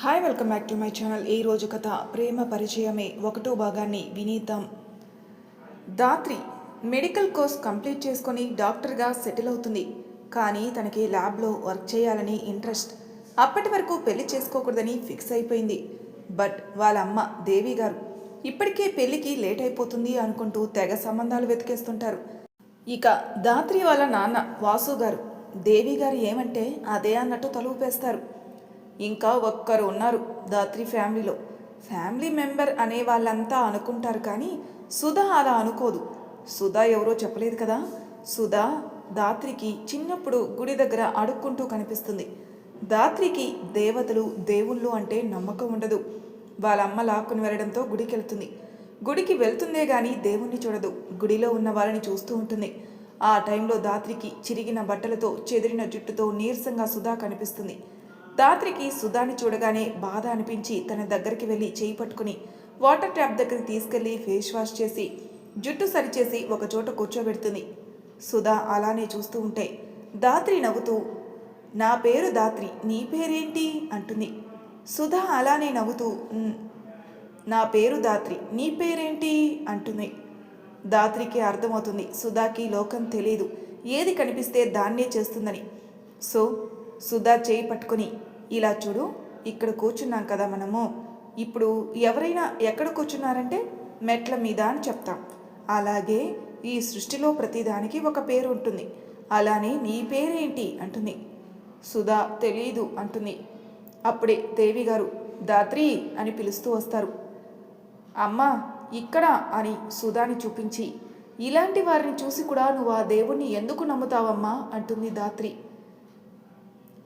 Hi welcome back to my channel ఈ రోజు కథ ప్రేమ పరిచయమే ఒకటో భాగాన్ని వినీతం దాత్రి మెడికల్ కోర్స్ కంప్లీట్ చేసుకొని డాక్టర్గా సెటిల్ అవుతుంది. కానీ తనకి ల్యాబ్లో వర్క్ చేయాలని ఇంట్రెస్ట్. అప్పటి వరకు పెళ్ళి చేసుకోకూడదని ఫిక్స్ అయిపోయింది. బట్ వాళ్ళ అమ్మ దేవి గారు ఇప్పటికే పెళ్ళికి లేట్ అయిపోతుంది అనుకుంటూ తెగ సంబంధాలు వెతికేస్తుంటారు. ఇక దాత్రి వాళ్ళ నాన్న వాసు గారు దేవి గారు ఏమంటే అదే అన్నట్టు తలుపేస్తారు ఇంకా ఒక్కరు ఉన్నారు దాత్రి ఫ్యామిలీలో. ఫ్యామిలీ మెంబర్ అనే వాళ్ళంతా అనుకుంటారు కానీ సుధా అలా అనుకోదు. సుధా ఎవరో చెప్పలేదు కదా? సుధా దాత్రికి చిన్నప్పుడు గుడి దగ్గర అడుక్కుంటూ కనిపిస్తుంది. దాత్రికి దేవతలు దేవుళ్ళు అంటే నమ్మకం ఉండదు. వాళ్ళ అమ్మ లాక్కుని వెళ్ళడంతో గుడికి వెళ్తుంది గుడికి వెళ్తుందే గాని దేవుణ్ణి చూడదు. గుడిలో ఉన్న వాళ్ళని చూస్తూ ఉంటుంది. ఆ టైంలో దాత్రికి చిరిగిన బట్టలతో చెదిరిన జుట్టుతో నీరసంగా సుధా కనిపిస్తుంది. దాత్రికి సుధాని చూడగానే బాధ అనిపించి తన దగ్గరికి వెళ్ళి చేయి పట్టుకుని వాటర్ ట్యాప్ దగ్గరికి తీసుకెళ్ళి ఫేస్ వాష్ చేసి జుట్టు సరిచేసి ఒక చోట కూర్చోబెడుతుంది. సుధా అలానే చూస్తూ ఉంటే దాత్రి నవ్వుతూ నా పేరు దాత్రి నీ పేరేంటి? అంటుంది. సుధా అలానే నవ్వుతూ నా పేరు దాత్రి నీ పేరేంటి? అంటుంది. దాత్రికి అర్థమవుతుంది సుధాకి లోకం తెలియదు ఏది కనిపిస్తే దాన్నే చేస్తుందని. సో సుధా చేయి పట్టుకొని ఇలా చూడు ఇక్కడ కూర్చున్నాం కదా మనము. ఇప్పుడు ఎవరైనా ఎక్కడ కూర్చున్నారంటే మెట్ల మీద అని చెప్తాం. అలాగే ఈ సృష్టిలో ప్రతిదానికి ఒక పేరు ఉంటుంది. అలానే నీ పేరేంటి? అంటుంది. సుధా తెలీదు అంటుంది. అప్పుడే దేవి గారు దాత్రి అని పిలుస్తూ వస్తారు. అమ్మా ఇక్కడ అని సుధాని చూపించి ఇలాంటి వారిని చూసి కూడా నువ్వు ఆ దేవుణ్ణి ఎందుకు నమ్ముతావమ్మా? అంటుంది దాత్రి.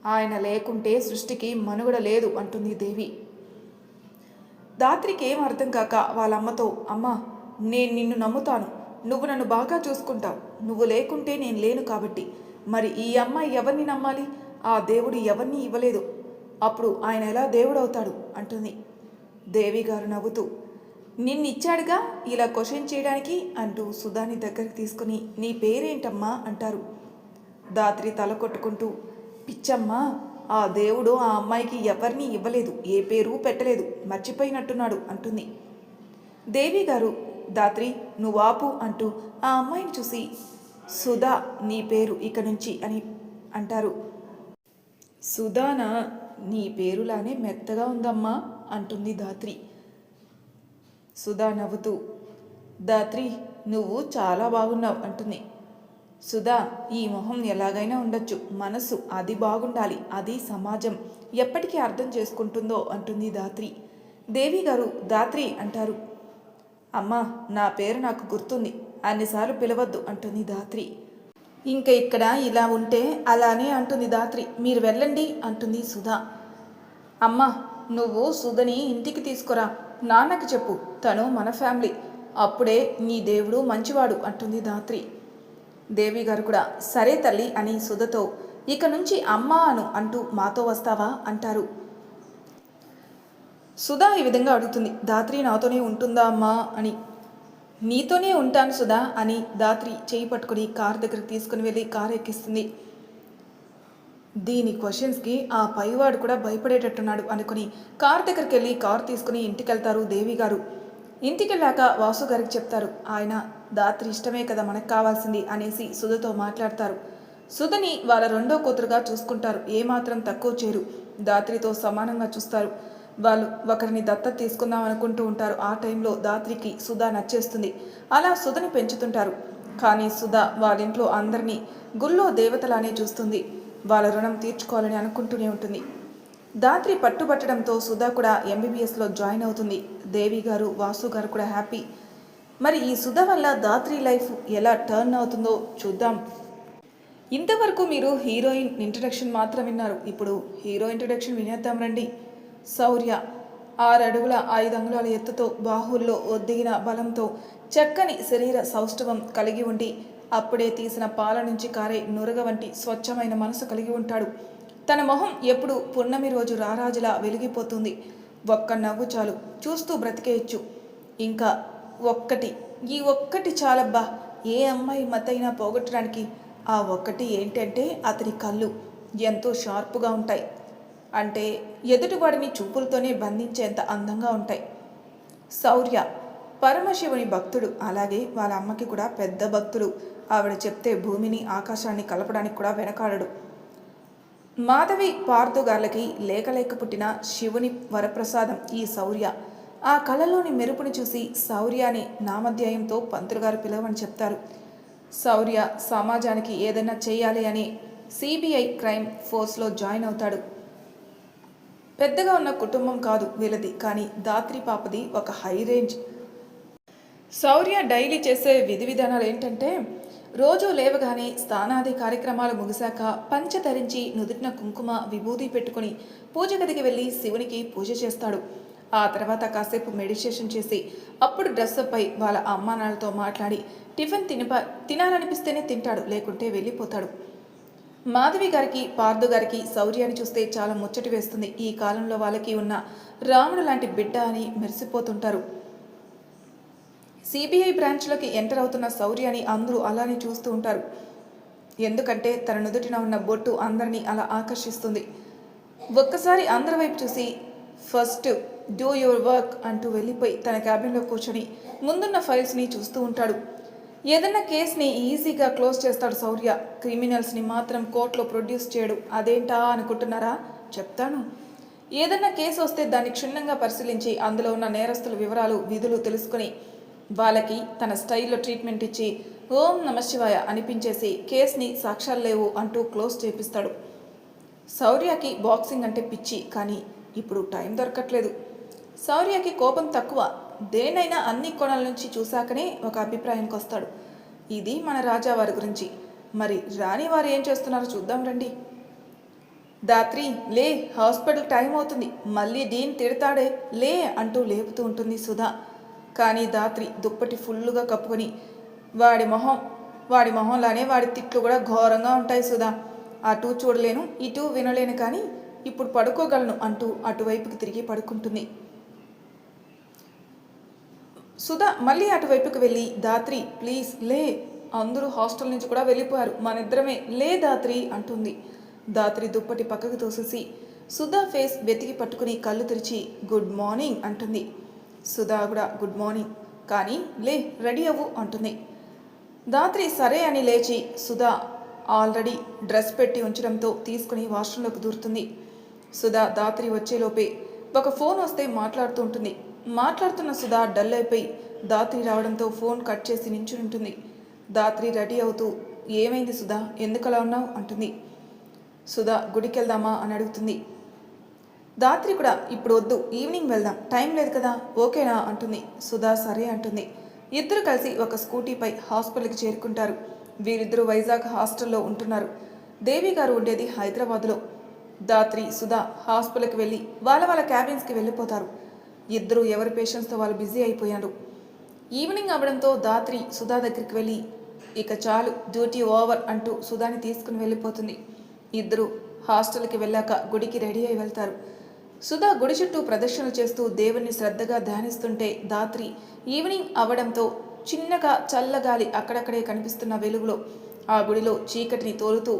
ఆయన లేకుంటే సృష్టికి మనుగడ లేదు అంటుంది దేవి. దాత్రికి ఏం అర్థం కాక వాళ్ళ అమ్మతో అమ్మ నేను నిన్ను నమ్ముతాను. నువ్వు నన్ను బాగా చూసుకుంటావు. నువ్వు లేకుంటే నేను లేను కాబట్టి. మరి ఈ అమ్మాయి ఎవరిని నమ్మాలి? ఆ దేవుడు ఎవరిని ఇవ్వలేదు. అప్పుడు ఆయన ఎలా దేవుడు అవుతాడు అంటుంది. దేవి గారు నవ్వుతూ నిన్నిచ్చాడుగా? ఇలా క్వశ్చన్ చేయడానికి? అంటూ సుధాని దగ్గరికి తీసుకుని నీ పేరేంటమ్మా? అంటారు. దాత్రి తల కొట్టుకుంటూ పిచ్చమ్మ ఆ దేవుడు ఆ అమ్మాయికి ఎవరిని ఇవ్వలేదు ఏ పేరు పెట్టలేదు మర్చిపోయినట్టున్నాడు అంటుంది. దేవి గారు దాత్రి నువ్వాపు అంటూ ఆ అమ్మాయిని చూసి సుధా నీ పేరు ఇక నుంచి అని అంటారు. సుధాన నీ పేరులానే మెత్తగా ఉందమ్మా అంటుంది దాత్రి. సుధా నవ్వుతూ దాత్రి నువ్వు చాలా బాగున్నావు అంటుంది. సుధా ఈ మొహం ఎలాగైనా ఉండొచ్చు. మనసు అది బాగుండాలి. అది సమాజం. ఎప్పటికీ అర్థం చేసుకుంటుందో అంటుంది దాత్రి దేవి గారు దాత్రి అంటారు. అమ్మా నా పేరు నాకు గుర్తుంది. అన్నిసార్లు పిలవద్దు అంటుంది దాత్రి ఇంకా ఇక్కడ ఇలా ఉంటే అలానే అంటుంది దాత్రి మీరు వెళ్ళండి అంటుంది సుధా. అమ్మా నువ్వు సుధని ఇంటికి తీసుకురా. నాన్నకి చెప్పు. తను మన ఫ్యామిలీ. అప్పుడే నీ దేవుడు మంచివాడు అంటుంది దాత్రి దేవి గారు కూడా సరే తల్లి అని సుధతో ఇక నుంచి అమ్మా అను అంటూ మాతో వస్తావా? అంటారు. సుధా ఈ విధంగా అడుగుతుంది దాత్రి నాతోనే ఉంటుందా అమ్మా? అని. నీతోనే ఉంటాను సుధా అని దాత్రి చేయి పట్టుకుని కార్ దగ్గరికి తీసుకుని వెళ్ళి కార్ ఎక్కిస్తుంది. దీని క్వశ్చన్స్కి ఆ పైవాడు కూడా భయపడేటట్టున్నాడు అనుకుని కార్ దగ్గరికి వెళ్ళి కార్ తీసుకుని ఇంటికి వెళ్తారు దేవి గారు. ఇంటికి వెళ్ళాక వాసు గారికి చెప్తారు ఆయన దాత్రి ఇష్టమే కదా మనకు కావాల్సింది అనేసి సుధతో మాట్లాడతారు. సుధని వాళ్ళ రెండో కూతురుగా చూసుకుంటారు. ఏమాత్రం తక్కువ చేరు. దాత్రితో సమానంగా చూస్తారు. వాళ్ళు ఒకరిని దత్తత తీసుకుందాం అనుకుంటూ ఉంటారు. ఆ టైంలో దాత్రికి సుధా నచ్చేస్తుంది. అలా సుధని పెంచుతుంటారు. కానీ సుధా వాళ్ళింట్లో అందరినీ గుళ్ళో దేవతలానే చూస్తుంది. వాళ్ళ రుణం తీర్చుకోవాలని అనుకుంటూనే ఉంటుంది. దాత్రి పట్టుబట్టడంతో సుధా కూడా ఎంబీబీఎస్లో జాయిన్ అవుతుంది. దేవి గారు వాసు గారు కూడా హ్యాపీ. మరి ఈ సుధ వల్ల దాత్రి లైఫ్ ఎలా టర్న్ అవుతుందో చూద్దాం. ఇంతవరకు మీరు హీరోయిన్ ఇంట్రడక్షన్ మాత్రం విన్నారు. ఇప్పుడు హీరో ఇంట్రడక్షన్ వినేద్దాం రండి. శౌర్య ఆరు అడుగుల ఐదు అంగుళాల ఎత్తుతో బాహుల్లో ఒద్దిగిన బలంతో చక్కని శరీర సౌష్ఠవం కలిగి ఉండి అప్పుడే తీసిన పాల నుంచి కారే నురగ వంటి స్వచ్ఛమైన మనసు కలిగి ఉంటాడు. తన మొహం ఎప్పుడు పున్నమి రోజు రారాజులా వెలిగిపోతుంది. ఒక్క నవ్వు చాలు. చూస్తూ బ్రతికేయచ్చు ఇంకా ఒక్కటి. ఈ ఒక్కటి చాలబ్బా. ఏ అమ్మాయి మతైనా పోగొట్టడానికి ఆ ఒక్కటి ఏంటంటే అతని కళ్ళు ఎంతో షార్ప్గా ఉంటాయి. అంటే ఎదుటివాడిని చూపులతోనే బంధించేంత అందంగా ఉంటాయి. శౌర్య పరమశివుని భక్తుడు. అలాగే వాళ్ళ అమ్మకి కూడా పెద్ద భక్తుడు. ఆవిడ చెప్తే భూమిని ఆకాశాన్ని కలపడానికి కూడా వెనకాడడు. మాధవి పార్థుగార్లకి లేక లేక పుట్టిన శివుని వరప్రసాదం ఈ శౌర్య ఆ కళలోని మెరుపుని చూసి శౌర్య అనే నామధ్యాయంతో పంతులు గారు పిలవని చెప్తారు. శౌర్య సమాజానికి ఏదైనా చేయాలి అని సిబిఐ క్రైమ్ ఫోర్స్లో జాయిన్ అవుతాడు. పెద్దగా ఉన్న కుటుంబం కాదు వీళ్ళది కానీ దాత్రి పాపది ఒక హై రేంజ్. శౌర్య డైలీ చేసే విధి విధానాలు ఏంటంటే రోజు లేవగానే స్నానాది కార్యక్రమాలు ముగిశాక పంచ ధరించి నుదుటిన కుంకుమ విభూది పెట్టుకుని పూజ గదికి వెళ్ళి శివునికి పూజ చేస్తాడు. ఆ తర్వాత కాసేపు మెడిటేషన్ చేసి అప్పుడు డ్రెస్అప్ అయి వాళ్ళ అమ్మానాన్నలతో మాట్లాడి టిఫిన్ తినిప తినాలనిపిస్తేనే తింటాడు లేకుంటే వెళ్ళిపోతాడు. మాధవి గారికి పార్దు గారికి శౌర్యాన్ని చూస్తే చాలా ముచ్చటి వేస్తుంది. ఈ కాలంలో వాళ్ళకి ఉన్న రాముడు లాంటి బిడ్డ అని మెరిసిపోతుంటారు. సిబిఐ బ్రాంచ్లోకి ఎంటర్ అవుతున్న శౌర్యాన్ని అందరూ అలానే చూస్తూ ఉంటారు. ఎందుకంటే తన నుదుటిన ఉన్న బొట్టు అందరినీ అలా ఆకర్షిస్తుంది. ఒక్కసారి అందరి వైపు చూసి ఫస్ట్ డూ యువర్ వర్క్ అంటూ వెళ్ళిపోయి తన క్యాబిన్లో కూర్చొని ముందున్న ఫైల్స్ని చూస్తూ ఉంటాడు. ఏదన్నా కేసుని ఈజీగా క్లోజ్ చేస్తాడు శౌర్య క్రిమినల్స్ని మాత్రం కోర్టులో ప్రొడ్యూస్ చేయడు. అదేంటా? అనుకుంటున్నారా? చెప్తాను. ఏదన్నా కేసు వస్తే దాన్ని క్షుణ్ణంగా పరిశీలించి అందులో ఉన్న నేరస్తుల వివరాలు విధులు తెలుసుకుని వాళ్ళకి తన స్టైల్లో ట్రీట్మెంట్ ఇచ్చి ఓం నమశివాయ అనిపించేసి కేసుని సాక్ష్యాలు లేవు అంటూ క్లోజ్ చేపిస్తాడు. శౌర్యకి బాక్సింగ్ అంటే పిచ్చి కానీ ఇప్పుడు టైం దొరకట్లేదు. శౌర్యకి కోపం తక్కువ. దేనైనా అన్ని కోణాల నుంచి చూశాకనే ఒక అభిప్రాయానికి వస్తాడు. ఇది మన రాజా వారి గురించి. మరి రాణి వారు ఏం చేస్తున్నారో చూద్దాం రండి. దాత్రి లే హాస్పిటల్ టైం అవుతుంది. మళ్ళీ డీన్ తిడతాడే లే అంటూ లేపుతూ ఉంటుంది సుధా. కానీ దాత్రి దుప్పటి ఫుల్లుగా కప్పుకొని వాడి మొహం వాడి మొహంలానే వాడి తిట్లు కూడా ఘోరంగా ఉంటాయి సుధా. అటు చూడలేను ఇటు వినలేను కానీ ఇప్పుడు పడుకోగలను అంటూ అటువైపుకి తిరిగి పడుకుంటుంది. సుధా మళ్ళీ అటువైపుకి వెళ్ళి దాత్రి ప్లీజ్ లే. అందరూ హాస్టల్ నుంచి కూడా వెళ్ళిపోయారు. మనిద్దరమే లే దాత్రి అంటుంది. దాత్రి దుప్పటి పక్కకు తోసేసి సుధా ఫేస్ వెతికి పట్టుకుని కళ్ళు తెరిచి గుడ్ మార్నింగ్ అంటుంది. సుధా కూడా గుడ్ మార్నింగ్ కానీ లే రెడీ అవ్వు అంటుంది. దాత్రి సరే అని లేచి సుధా ఆల్రెడీ డ్రెస్ పెట్టి ఉంచడంతో తీసుకుని వాష్రూంలోకి దూరుతుంది. సుధా దాత్రి వచ్చేలోపే ఒక ఫోన్ వస్తే మాట్లాడుతూ ఉంటుంది. మాట్లాడుతున్న సుధా డల్ అయిపోయి దాత్రి రావడంతో ఫోన్ కట్ చేసి నించుని ఉంటుంది దాత్రి రెడీ అవుతూ ఏమైంది సుధా? ఎందుకలా ఉన్నావు? అంటుంది. సుధా గుడికి వెళ్దామా అని అడుగుతుంది. దాత్రి కూడా ఇప్పుడు వద్దు ఈవినింగ్ వెళ్దాం టైం లేదు కదా ఓకేనా? అంటుంది. సుధా సరే అంటుంది. ఇద్దరు కలిసి ఒక స్కూటీపై హాస్పిటల్కి చేరుకుంటారు. వీరిద్దరూ వైజాగ్ హాస్టల్లో ఉంటున్నారు. దేవి గారు ఉండేది హైదరాబాద్లో. దాత్రి సుధా హాస్పిటల్కి వెళ్ళి వాళ్ళ వాళ్ళ క్యాబిన్స్కి వెళ్ళిపోతారు. ఇద్దరు ఎవరి పేషెంట్స్తో వాళ్ళు బిజీ అయిపోయారు. ఈవినింగ్ అవడంతో దాత్రి సుధా దగ్గరికి వెళ్ళి ఇక చాలు డ్యూటీ ఓవర్ అంటూ సుధాని తీసుకుని వెళ్ళిపోతుంది. ఇద్దరు హాస్టల్కి వెళ్ళాక గుడికి రెడీ అయి వెళ్తారు. సుధా గుడి చుట్టూ ప్రదర్శనలు చేస్తూ దేవుణ్ణి శ్రద్ధగా ధ్యానిస్తుంటే దాత్రి ఈవినింగ్ అవడంతో చిన్నగా చల్లగాలి అక్కడక్కడే కనిపిస్తున్న వెలుగులో ఆ గుడిలో చీకటిని తోలుతూ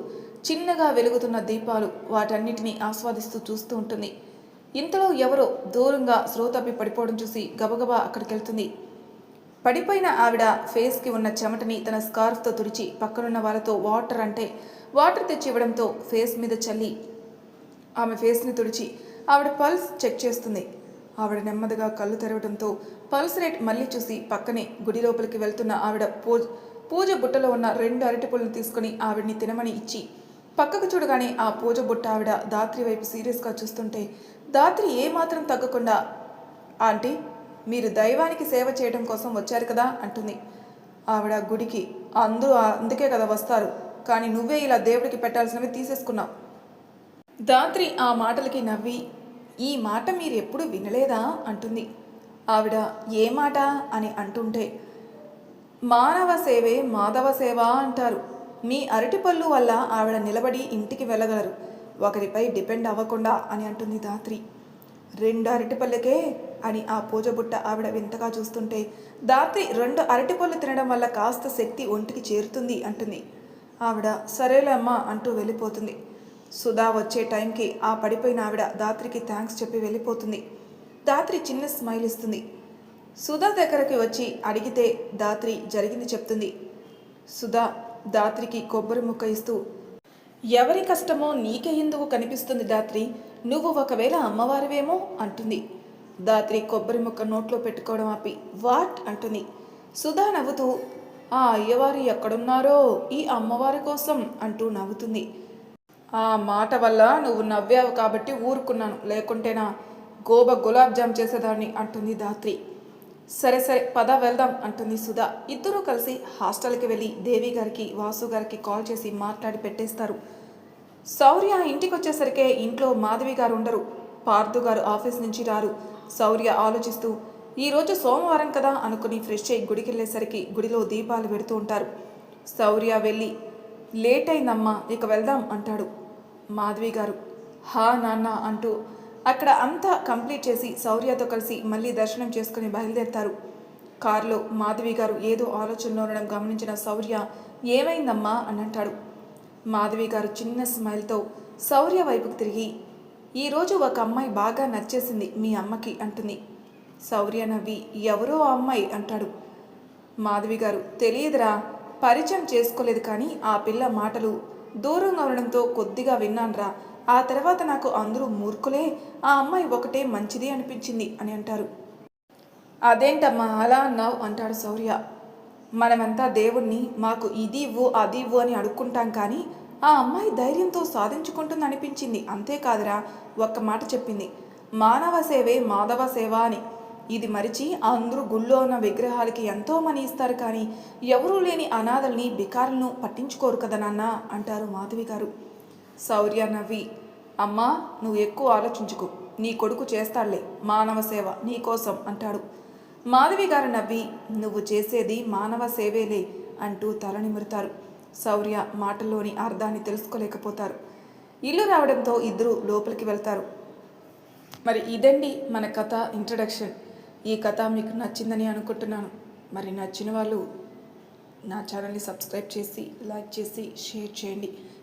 చిన్నగా వెలుగుతున్న దీపాలు వాటన్నిటిని ఆస్వాదిస్తూ చూస్తూ ఉంటుంది. ఇంతలో ఎవరో దూరంగా శ్రోతప్పి పడిపోవడం చూసి గబగబా అక్కడికి వెళ్తుంది పడిపోయిన ఆవిడ ఫేస్కి ఉన్న చెమటని తన స్కార్ఫ్తో తుడిచి పక్కనున్న వాళ్ళతో వాటర్ అంటే వాటర్ తెచ్చి ఇవ్వడంతో ఫేస్ మీద చల్లి ఆమె ఫేస్ని తుడిచి ఆవిడ పల్స్ చెక్ చేస్తుంది. ఆవిడ నెమ్మదిగా కళ్ళు తెరవడంతో పల్స్ రేట్ మళ్ళీ చూసి పక్కనే గుడి లోపలికి వెళ్తున్న ఆవిడ పూజ పూజ బుట్టలో ఉన్న రెండు అరటిపళ్ళను తీసుకుని ఆవిడ్ని తినమని ఇచ్చి పక్కకు చూడగానే ఆ పూజ బుట్ట ఆవిడ దాత్రి వైపు సీరియస్గా చూస్తుంటే దాత్రి ఏమాత్రం తగ్గకుండా ఆంటీ మీరు దైవానికి సేవ చేయడం కోసం వచ్చారు కదా అంటుంది. ఆవిడ గుడికి అందరూ అందుకే కదా వస్తారు కానీ నువ్వే ఇలా దేవుడికి పెట్టాల్సినవి తీసేసుకున్నావు. దాత్రి ఆ మాటలకి నవ్వి ఈ మాట మీరు ఎప్పుడు వినలేదా? అంటుంది. ఆవిడ ఏ మాట? అని అంటుంటే మానవ సేవే మాధవ సేవ అంటారు. మీ అరటిపళ్ళు వల్ల ఆవిడ నిలబడి ఇంటికి వెళ్ళగలరు. ఒకరిపై డిపెండ్ అవ్వకుండా అని అంటుంది దాత్రి. రెండు అరటిపళ్ళకే అని ఆ పూజబుట్ట ఆవిడ వింతగా చూస్తుంటే దాత్రి రెండు అరటిపళ్ళు తినడం వల్ల కాస్త శక్తి ఒంటికి చేరుతుంది అంటుంది. ఆవిడ సరేలే అమ్మా అంటూ వెళ్ళిపోతుంది. సుధా వచ్చే టైంకి ఆ పడిపోయిన ఆవిడ దాత్రికి థ్యాంక్స్ చెప్పి వెళ్ళిపోతుంది. దాత్రి చిన్న స్మైల్ ఇస్తుంది. సుధా దగ్గరకి వచ్చి అడిగితే దాత్రి జరిగింది చెప్తుంది. సుధా దాత్రికి కొబ్బరి ముక్క ఇస్తూ ఎవరి కష్టమో నీకే ఎందుకు కనిపిస్తుంది దాత్రి? నువ్వు ఒకవేళ అమ్మవారివేమో అంటుంది. దాత్రి కొబ్బరి ముక్క నోట్లో పెట్టుకోవడం ఆపి వాట్? అంటుంది. సుధా నవ్వుతూ ఆ అయ్యవారు ఎక్కడున్నారో? ఈ అమ్మవారి కోసం అంటూ నవ్వుతుంది. ఆ మాట వల్ల నువ్వు నవ్వావు కాబట్టి ఊరుకున్నాను లేకుంటేనా గోబ గులాబ్ జామ్ చేసేదాన్ని అంటుంది దాత్రి. సరే సరే పద వెళ్దాం అంటుంది సుధా. ఇద్దరూ కలిసి హాస్టల్కి వెళ్ళి దేవి గారికి వాసు గారికి కాల్ చేసి మాట్లాడి పెట్టేస్తారు. శౌర్య ఇంటికి వచ్చేసరికే ఇంట్లో మాధవి గారు ఉండరు. పార్థు గారు ఆఫీస్ నుంచి రారు. శౌర్య ఆలోచిస్తూ ఈరోజు సోమవారం కదా అనుకుని ఫ్రెష్ అయ్యి గుడికి వెళ్ళేసరికి గుడిలో దీపాలు పెడుతూ ఉంటారు. శౌర్య వెళ్ళి లేట్ అయిందమ్మా ఇక వెళ్దాం అంటాడు మాధవి గారు. హా నాన్న అంటూ అక్కడ అంతా కంప్లీట్ చేసి శౌర్యతో కలిసి మళ్ళీ దర్శనం చేసుకుని బయలుదేరుతారు. కారులో మాధవి గారు ఏదో ఆలోచనలో ఉండడం గమనించిన శౌర్య ఏమైందమ్మా? అని అంటాడు. మాధవి గారు చిన్న స్మైల్తో శౌర్య వైపుకు తిరిగి ఈరోజు ఒక అమ్మాయి బాగా నచ్చేసింది మీ అమ్మకి అంటుంది. శౌర్య నవ్వి ఎవరో ఆ అమ్మాయి? అంటాడు. మాధవి గారు తెలియదురా పరిచయం చేసుకోలేదు కానీ ఆ పిల్ల మాటలు దూరంగా ఉండడంతో కొద్దిగా విన్నాన్రా. ఆ తర్వాత నాకు అందరూ మూర్ఖులే ఆ అమ్మాయి ఒకటే మంచిది అనిపించింది అని అంటారు. అదేంటమ్మా అలా అన్నావు? అంటాడు శౌర్య. మనమంతా దేవుణ్ణి మాకు ఇది ఇవ్వు అది ఇవ్వు అని అడుక్కుంటాం కానీ ఆ అమ్మాయి ధైర్యంతో సాధించుకుంటుంది అనిపించింది. అంతేకాదురా ఒక్క మాట చెప్పింది. మానవ సేవే మాధవ సేవ అని. ఇది మరిచి అందరూ గుళ్ళో ఉన్న విగ్రహాలకి ఎంతో మనీ ఇస్తారు కానీ ఎవరూ లేని అనాథల్ని బికారులను పట్టించుకోరు కదా నాన్న అంటారు మాధవి గారు. శౌర్య నవ్వి అమ్మా నువ్వు ఎక్కువ ఆలోచించుకో. నీ కొడుకు చేస్తాడులే. మానవ సేవ నీ కోసం అంటాడు. మాధవి గారు నవ్వి నువ్వు చేసేది మానవ సేవేలే అంటూ తల నిమురుతారు. శౌర్య మాటల్లోని అర్థాన్ని తెలుసుకోలేకపోతారు. ఇల్లు రావడంతో ఇద్దరు లోపలికి వెళ్తారు. మరి ఇదండి మన కథ ఇంట్రడక్షన్. ఈ కథ మీకు నచ్చిందని అనుకుంటున్నాను. మరి నచ్చిన వాళ్ళు నా ఛానల్ని సబ్స్క్రైబ్ చేసి లైక్ చేసి షేర్ చేయండి.